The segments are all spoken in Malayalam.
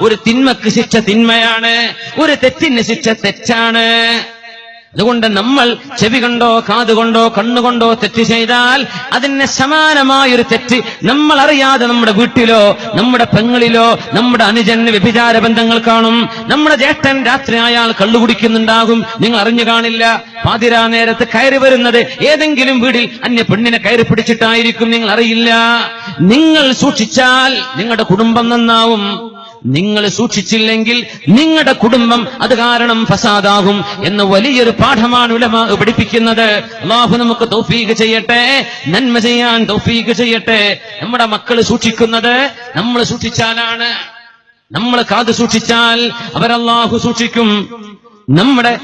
ഒരു തിന്മക്ക് ശിക്ഷ തിന്മയാണ് ഒരു തെറ്റിന് ശിക്ഷ തെറ്റാണ്. അതുകൊണ്ട് നമ്മൾ ചെവി കൊണ്ടോ കാതുകൊണ്ടോ കണ്ണുകൊണ്ടോ തെറ്റ് ചെയ്താൽ അതിന് സമാനമായൊരു തെറ്റ് നമ്മൾ അറിയാതെ നമ്മുടെ വീട്ടിലോ നമ്മുടെ പെങ്ങളിലോ നമ്മുടെ അനുജന് വ്യഭിചാര ബന്ധങ്ങൾ കാണും. നമ്മുടെ ജ്യേഷ്ഠൻ രാത്രി അയാൾ കള്ളു കുടിക്കുന്നുണ്ടാകും. നിങ്ങൾ അറിഞ്ഞു കാണില്ല. പാതിരാ നേരത്ത് കയറി വരുന്നത് ഏതെങ്കിലും വീടിൽ അന്യ പെണ്ണിനെ കയറി പിടിച്ചിട്ടായിരിക്കും. നിങ്ങൾ അറിയില്ല. നിങ്ങൾ സൂക്ഷിച്ചാൽ നിങ്ങളുടെ കുടുംബം നന്നാവും. നിങ്ങൾ സൂക്ഷിച്ചില്ലെങ്കിൽ നിങ്ങളുടെ കുടുംബം അത് കാരണം ഫസാദാകും എന്ന വലിയൊരു പാഠമാണ് ഉലമ പഠിപ്പിക്കുന്നത്. അള്ളാഹു നമുക്ക് തൗഫീഖ് ചെയ്യട്ടെ. നന്മ ചെയ്യാൻ തൗഫീഖ് ചെയ്യട്ടെ. നമ്മുടെ മക്കൾ സൂക്ഷിക്കുന്നത് നമ്മൾ സൂക്ഷിച്ചാലാണ്. നമ്മൾ കാത് സൂക്ഷിച്ചാൽ അവരല്ലാഹു സൂക്ഷിക്കും. നമ്മുടെ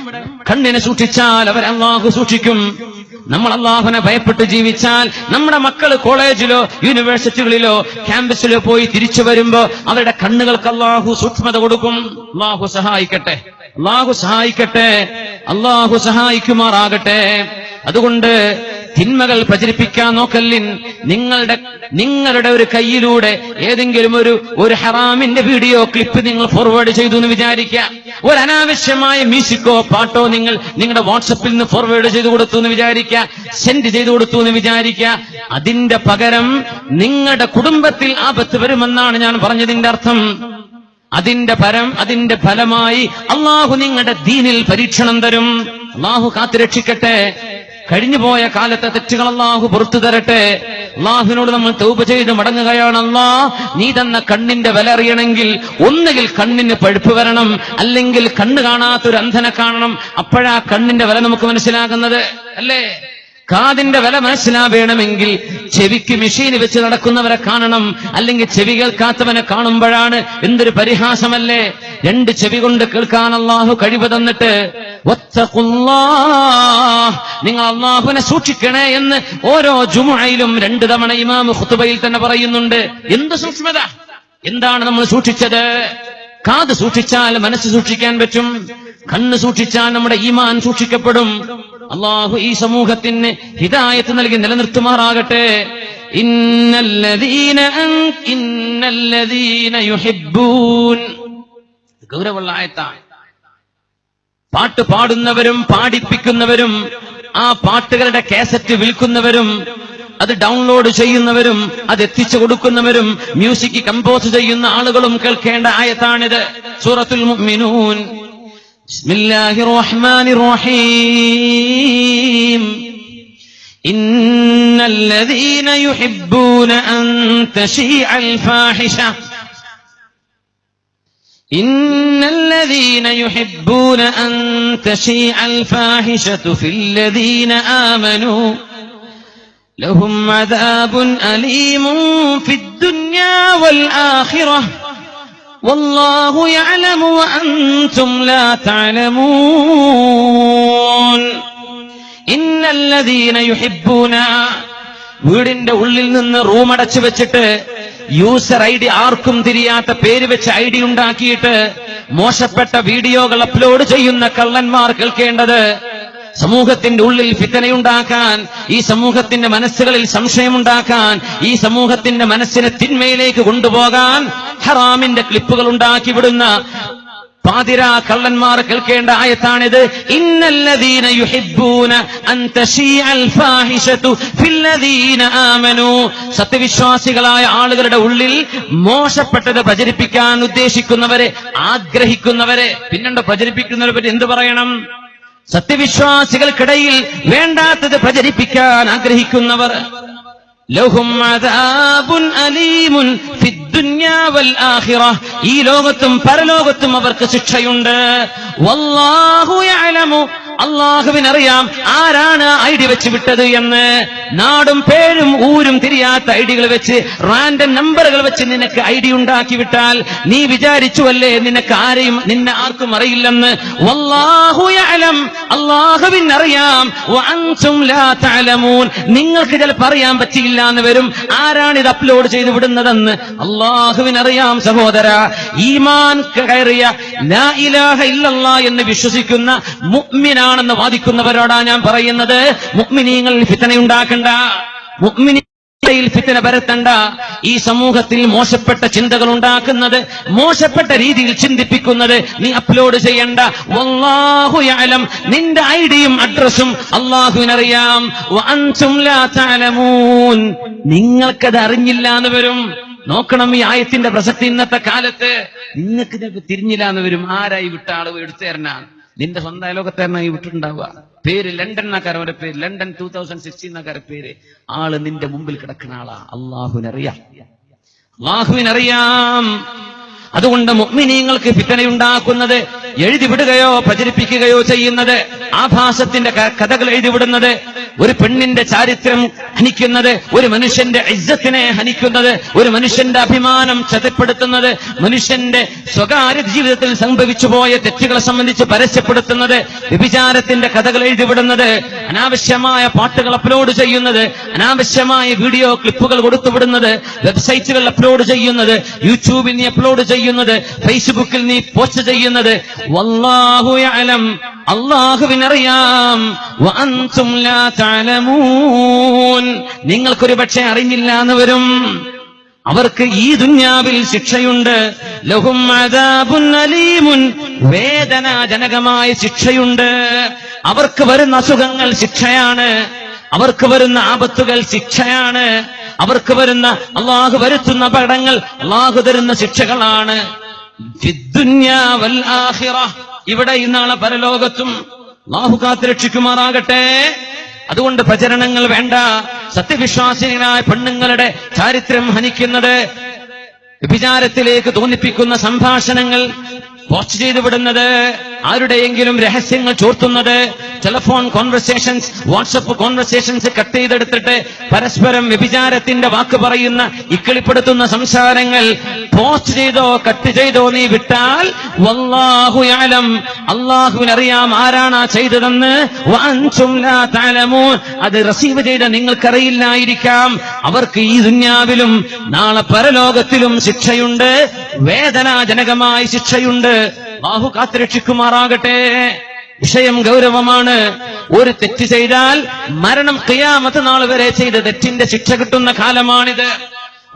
കണ്ണിനെ സൂക്ഷിച്ചാൽ അവരല്ലാഹു സൂക്ഷിക്കും. നമ്മൾ അള്ളാഹുനെ ഭയപ്പെട്ട് ജീവിച്ചാൽ നമ്മുടെ മക്കൾ കോളേജിലോ യൂണിവേഴ്സിറ്റികളിലോ ക്യാമ്പസിലോ പോയി തിരിച്ചു വരുമ്പോ അവരുടെ കണ്ണുകൾക്ക് അള്ളാഹു സൂക്ഷ്മത കൊടുക്കും. അള്ളാഹു സഹായിക്കട്ടെ. അള്ളാഹു സഹായിക്കട്ടെ. അള്ളാഹു സഹായിക്കുമാറാകട്ടെ. അതുകൊണ്ട് തിന്മകൾ പ്രചരിപ്പിക്കാൻ നോക്കല്ലിൻ. നിങ്ങളുടെ നിങ്ങളുടെ ഒരു കയ്യിലൂടെ ഏതെങ്കിലും ഒരു ഒരു ഹറാമിന്റെ വീഡിയോ ക്ലിപ്പ് നിങ്ങൾ ഫോർവേഡ് ചെയ്തു എന്ന് വിചാരിക്കുക. ഒരു അനാവശ്യമായ മ്യൂസിക്കോ പാട്ടോ നിങ്ങൾ നിങ്ങളുടെ വാട്സപ്പിൽ നിന്ന് ഫോർവേഡ് ചെയ്തു കൊടുത്തു എന്ന് വിചാരിക്കുക. സെൻഡ് ചെയ്തു കൊടുത്തു എന്ന് വിചാരിക്കുക. അതിന്റെ പകരം നിങ്ങളുടെ കുടുംബത്തിൽ ആപത്ത് വരുമെന്നാണ് ഞാൻ പറഞ്ഞതിന്റെ അർത്ഥം. അതിന്റെ പരം അതിന്റെ ഫലമായി അള്ളാഹു നിങ്ങളുടെ ദീനിൽ പരീക്ഷണം തരും. അള്ളാഹു കാത്തുരക്ഷിക്കട്ടെ. കഴിഞ്ഞുപോയ കാലത്തെ തെറ്റുകൾ അള്ളാഹു പുറത്തു തരട്ടെ. അള്ളാഹുവിനോട് നമ്മൾ തൗപ ചെയ്ത് മടങ്ങുകയാണ് അല്ലാ. നീ തന്ന കണ്ണിന്റെ വില അറിയണമെങ്കിൽ ഒന്നുകിൽ കണ്ണിന് പഴുപ്പ് വരണം അല്ലെങ്കിൽ കണ്ണ് കാണാത്തൊരു അന്ധനെ കാണണം. അപ്പോഴാ കണ്ണിന്റെ വില നമുക്ക് മനസ്സിലാകുന്നത്. അല്ലേ? കാതിന്റെ വില മനസ്സിലാവേണമെങ്കിൽ ചെവിക്ക് മെഷീൻ വെച്ച് നടക്കുന്നവരെ കാണണം. അല്ലെങ്കിൽ ചെവി കേൾക്കാത്തവനെ കാണുമ്പോഴാണ് എന്തൊരു പരിഹാസമല്ലേ? രണ്ട് ചെവി കൊണ്ട് കേൾക്കാൻ അള്ളാഹു കഴിവ് തന്നിട്ട്. നിങ്ങൾ അള്ളാഹുവിനെ സൂക്ഷിക്കണേ എന്ന് ഓരോ ജുമുഅയിലും രണ്ടു തവണ ഇമാം ഖുതുബയിൽ തന്നെ പറയുന്നുണ്ട്. എന്ത് സൂക്ഷ്മത? എന്താണ് നമ്മൾ സൂക്ഷിച്ചത്? കാത് സൂക്ഷിച്ചാൽ മനസ്സ് സൂക്ഷിക്കാൻ പറ്റും. കണ്ണ് സൂക്ഷിച്ചാൽ നമ്മുടെ ഈമാൻ സൂക്ഷിക്കപ്പെടും. അള്ളാഹു ഈ സമൂഹത്തിന് ഹിദായത്ത് നൽകി നിലനിർത്തുമാറാകട്ടെ. ഇന്നല്ലദീന യുഹിബ്ബൂൻ. പാട്ട് പാടുന്നവരും പാടിപ്പിക്കുന്നവരും ആ പാട്ടുകളുടെ കാസറ്റ് വിൽക്കുന്നവരും അത് ഡൗൺലോഡ് ചെയ്യുന്നവരും അത് എത്തിച്ചു കൊടുക്കുന്നവരും മ്യൂസിക് കമ്പോസ് ചെയ്യുന്ന ആളുകളും കേൾക്കേണ്ട ആയത്താണിത് സൂറത്തുൽ മുഅ്മിനൂൻ ബിസ്മില്ലാഹിർ റഹ്മാനിർ റഹീം إن الذين يحبون أن تشيع الفاحشة إن الذين يحبون أن تشيع الفاحشة في الذين آمنوا لهم عذاب أليم في الدنيا والآخرة والله يعلم وأنتم لا تعلمون إن الذين يحبون വീടിന്റെ ഉള്ളിൽ നിന്ന് റൂം അടച്ചു വെച്ചിട്ട് യൂസർ ഐ ഡി ആർക്കും തിരിയാത്ത പേര് വെച്ച് ഐ ഡി ഉണ്ടാക്കിയിട്ട് മോശപ്പെട്ട വീഡിയോകൾ അപ്ലോഡ് ചെയ്യുന്ന കള്ളന്മാർ കേൾക്കേണ്ടത് സമൂഹത്തിന്റെ ഉള്ളിൽ ഫിത്തനയുണ്ടാക്കാൻ ഈ സമൂഹത്തിന്റെ മനസ്സുകളിൽ സംശയമുണ്ടാക്കാൻ ഈ സമൂഹത്തിന്റെ മനസ്സിനെ തിന്മയിലേക്ക് കൊണ്ടുപോകാൻ ഹറാമിന്റെ ക്ലിപ്പുകൾ ഉണ്ടാക്കി വിടുന്ന പാതിരാ കള്ളന്മാർ കേൾക്കേണ്ട ആയത്താണിത്. ഇന്നല്ലദീന യുഹിബ്ബൂന അൻ തശീഅൽ സത്യവിശ്വാസികളായ ആളുകളുടെ ഉള്ളിൽ മോശപ്പെട്ടത് പ്രചരിപ്പിക്കാൻ ഉദ്ദേശിക്കുന്നവരെ ആഗ്രഹിക്കുന്നവരെ പിന്നീട് പ്രചരിപ്പിക്കുന്നവരെ പറ്റി എന്ത് പറയണം? സത്യവിശ്വാസികൾക്കിടയിൽ വേണ്ടാത്തത് പ്രചരിപ്പിക്കാൻ ആഗ്രഹിക്കുന്നവർ. അലീമുൻ ഈ ലോകത്തും പരലോകത്തും അവർക്ക് ശിക്ഷയുണ്ട്. വല്ലാഹു അള്ളാഹുവിനറിയാം ആരാണ് ഐ ഡി വെച്ച് വിട്ടത് എന്ന്. നാടും പേരും ഊരും തിരിയാത്ത ഐ ഡികൾ വെച്ച് റാൻഡം നമ്പറുകൾ വെച്ച് നിനക്ക് ഐ ഡി ഉണ്ടാക്കി വിട്ടാൽ നീ വിചാരിച്ചുവല്ലേ നിനക്ക് ആരെയും നിന്നെ ആർക്കും അറിയില്ലെന്ന്. അള്ളാഹുവിനറിയാം. നിങ്ങൾക്ക് ചിലപ്പോൾ അറിയാൻ പറ്റിയില്ല എന്ന് വരും. ആരാണ് ഇത് അപ്ലോഡ് ചെയ്ത് വിടുന്നതെന്ന്? അള്ളാഹുവിനറിയാം സഹോദര. ഈമാൻ കയറിയ എന്ന് വിശ്വസിക്കുന്ന മുഅ്മിനാണെന്ന് വാദിക്കുന്നവരോടാ ഞാൻ പറയുന്നത്. മുഅ്മിനീങ്ങൾ ഫിത്തനയുണ്ടാക്കണ്ട. മുക്മിനി ഇടയിൽ ഫിത്തന പരത്തണ്ട. ഈ സമൂഹത്തിൽ മോശപ്പെട്ട ചിന്തകൾ ഉണ്ടാക്കുന്നത് മോശപ്പെട്ട രീതിയിൽ ചിന്തിപ്പിക്കുന്നത് നീ അപ്ലോഡ് ചെയ്യണ്ട. വല്ലാഹു യഅലം. നിന്റെ ഐഡിയും അഡ്രസ്സും അള്ളാഹുവിനറിയാം. നിങ്ങൾക്കത് അറിഞ്ഞില്ല എന്ന് വരും. നോക്കണം ഈ ആയത്തിന്റെ പ്രസക്തി ഇന്നത്തെ കാലത്ത്. നിങ്ങൾക്ക് തിരിഞ്ഞില്ല എന്ന് വരും. ആരായി വിട്ട ആൾ എടുത്തു തരണ നിന്റെ സ്വന്തം അയലോകത്താരനായി വിട്ടിട്ടുണ്ടാവുക. പേര് ലണ്ടൻ എന്നാക്കാര അവരുടെ പേര്. ലണ്ടൻ ടൂ തൗസൻഡ് സിക്സ്റ്റീൻ എന്നാക്കാര പേര്. ആൾ നിന്റെ മുമ്പിൽ കിടക്കുന്ന ആളാ. അള്ളാഹുവിനറിയാം. അള്ളാഹുവിനറിയാം. അതുകൊണ്ട് മുഗ്മിനീങ്ങൾക്ക് ഫിത്തനയുണ്ടാക്കുന്നത് എഴുതിവിടുകയോ പ്രചരിപ്പിക്കുകയോ ചെയ്യുന്നത് ആഭാസത്തിന്റെ കഥകൾ എഴുതി വിടുന്നത് ഒരു പെണ്ണിന്റെ ചാരിത്രം ഹനിക്കുന്നത് ഒരു മനുഷ്യന്റെ ഇജ്ജത്തിനെ ഹനിക്കുന്നത് ഒരു മനുഷ്യന്റെ അഭിമാനം ചതപ്പെടുത്തുന്നത് മനുഷ്യന്റെ സ്വകാര്യ ജീവിതത്തിൽ സംഭവിച്ചു പോയ തെറ്റുകളെ സംബന്ധിച്ച് പരസ്യപ്പെടുത്തുന്നത് വ്യഭിചാരത്തിന്റെ കഥകൾ എഴുതിവിടുന്നത് അനാവശ്യമായ പാട്ടുകൾ അപ്ലോഡ് ചെയ്യുന്നത് അനാവശ്യമായ വീഡിയോ ക്ലിപ്പുകൾ കൊടുത്തുവിടുന്നത് വെബ്സൈറ്റുകൾ അപ്ലോഡ് ചെയ്യുന്നത് യൂട്യൂബിൽ നീ അപ്ലോഡ് ചെയ്യുന്നത് ഫേസ്ബുക്കിൽ നീ പോസ്റ്റ് ചെയ്യുന്നത്. വല്ലാഹു യഅലം. അള്ളാഹുവിനറിയാം. നിങ്ങൾക്കൊരു പക്ഷെ അറിഞ്ഞില്ല എന്ന് വരും. അവർക്ക് ഈ ദുന്യാവിൽ ശിക്ഷയുണ്ട്. ലഹും അലീമുൻ. വേദനാജനകമായ ശിക്ഷയുണ്ട്. അവർക്ക് വരുന്ന അസുഖങ്ങൾ ശിക്ഷയാണ്. അവർക്ക് വരുന്ന ആപത്തുകൾ ശിക്ഷയാണ്. അവർക്ക് വരുന്ന അള്ളാഹു വരുത്തുന്ന പടങ്ങൾ അള്ളാഹു തരുന്ന ശിക്ഷകളാണ്. ഇവിടെ ഇന്നാളെ പരലോകത്തും അള്ളാഹു കാത്തുരക്ഷിക്കുമാറാകട്ടെ. അതുകൊണ്ട് പ്രചരണങ്ങൾ വേണ്ട. സത്യവിശ്വാസികളായ പെണ്ണുങ്ങളുടെ ചാരിത്രം ഹനിക്കുന്നത് വിചാരത്തിലേക്ക് തോന്നിപ്പിക്കുന്ന സംഭാഷണങ്ങൾ പോസ്റ്റ് ചെയ്തു വിടുന്നത് ആരുടെയെങ്കിലും രഹസ്യങ്ങൾ ചോർത്തുന്നത് telephone conversations WhatsApp conversations cut ചെയ്തെടുത്തിട്ട് പരസ്പരം വ്യഭിചാരത്തിന്റെ വാക്ക് പറയുന്ന ഇക്കിളിപ്പെടുത്തുന്ന സംസാരങ്ങൾ പോസ്റ്റ് ചെയ്തോ കട്ട് ചെയ്തോ നീ വിട്ടാൽ വല്ലാഹുയാലം അള്ളാഹുവിനറിയാം ആരാണാ ചെയ്തതെന്ന്. അത് റിസീവ് ചെയ്ത നിങ്ങൾക്കറിയില്ലായിരിക്കാം. അവർക്ക് ഈ ദുന്യാവിലും നാളെ പരലോകത്തിലും ശിക്ഷയുണ്ട്. വേദനാജനകമായ ശിക്ഷയുണ്ട്. ബാഹു കാത്തുരക്ഷിക്കുമാറാകട്ടെ. വിഷയം ഗൗരവമാണ്. ഒരു തെറ്റ് ചെയ്താൽ മരണം കിയാമത്ത് നാൾ വരെ ചെയ്ത തെറ്റിന്റെ ശിക്ഷ കിട്ടുന്ന കാലമാണിത്.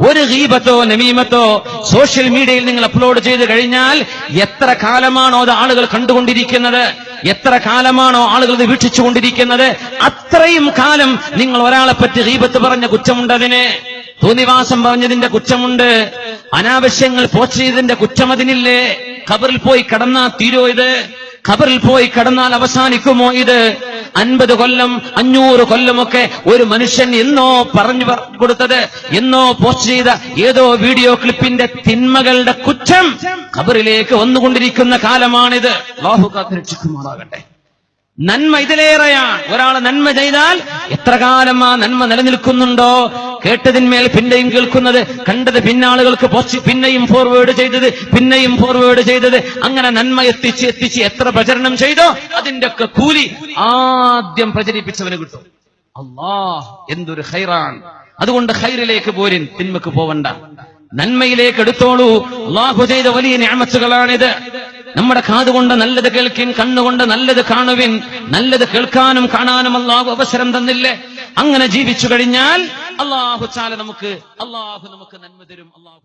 ഒരു ഗീപത്തോ നമീമത്തോ സോഷ്യൽ മീഡിയയിൽ നിങ്ങൾ അപ്ലോഡ് ചെയ്ത് കഴിഞ്ഞാൽ എത്ര കാലമാണോ അത് ആളുകൾ കണ്ടുകൊണ്ടിരിക്കുന്നത്? എത്ര കാലമാണോ ആളുകൾ വീക്ഷിച്ചുകൊണ്ടിരിക്കുന്നത്? അത്രയും കാലം നിങ്ങൾ ഒരാളെ പറ്റി ഗീപത്ത് പറഞ്ഞ കുറ്റമുണ്ടതിന് തോന്നിവാസം പറഞ്ഞതിന്റെ കുറ്റമുണ്ട്. അനാവശ്യങ്ങൾ പോസ്റ്റ് ചെയ്തതിന്റെ കുറ്റം അതിനില്ലേ? ഖബറിൽ പോയി കടന്നാ തീരോ ഇത്? ഖബറിൽ പോയി കടന്നാൽ അവസാനിക്കുമോ ഇത്? അൻപത് കൊല്ലം അഞ്ഞൂറ് കൊല്ലമൊക്കെ ഒരു മനുഷ്യൻ എന്നോ പറഞ്ഞു കൊടുത്തത് എന്നോ പോസ്റ്റ് ചെയ്ത ഏതോ വീഡിയോ ക്ലിപ്പിന്റെ തിന്മകളുടെ കുറ്റം ഖബറിലേക്ക് വന്നുകൊണ്ടിരിക്കുന്ന കാലമാണിത്. അല്ലാഹു കാത്തുരക്ഷിക്കുമാറാകട്ടെ. നന്മ ഇതിലേറെയാണ്. ഒരാൾ നന്മ ചെയ്താൽ എത്ര കാലം ആ നന്മ നിലനിൽക്കുന്നുണ്ടോ? കേട്ടതിന്മേൽ പിന്നെയും കേൾക്കുന്നത് കണ്ടത് പിന്നാളുകൾക്ക് പോസ്റ്റ് പിന്നെയും ഫോർവേഡ് ചെയ്തത് പിന്നെയും ഫോർവേഡ് ചെയ്തത്. അങ്ങനെ നന്മ എത്തിച്ച് എത്തിച്ച് എത്ര പ്രചരണം ചെയ്തോ അതിന്റെ ഒക്കെ കൂലി ആദ്യം പ്രചരിപ്പിച്ചവന് കിട്ടും. അള്ളാ എന്തൊരു ഹൈറാൻ അതുകൊണ്ട് ഹൈറിലേക്ക് പോരിൻ തിന്മക്ക് പോവണ്ട. നന്മയിലേക്ക് എടുത്തോളൂ. അള്ളാഹു ചെയ്ത വലിയ ഞാമത്തുകളാണിത് നമ്മുടെ കാതുകൊണ്ട് നല്ലത് കേൾക്കിൻ കണ്ണുകൊണ്ട് നല്ലത് കാണുവിൻ. നല്ലത് കേൾക്കാനും കാണാനും അള്ളാഹു അവസരം തന്നില്ലേ? അങ്ങനെ ജീവിച്ചു കഴിഞ്ഞാൽ അള്ളാഹു ചാല നമുക്ക് അള്ളാഹു നമുക്ക് നന്മ തരും അള്ളാഹു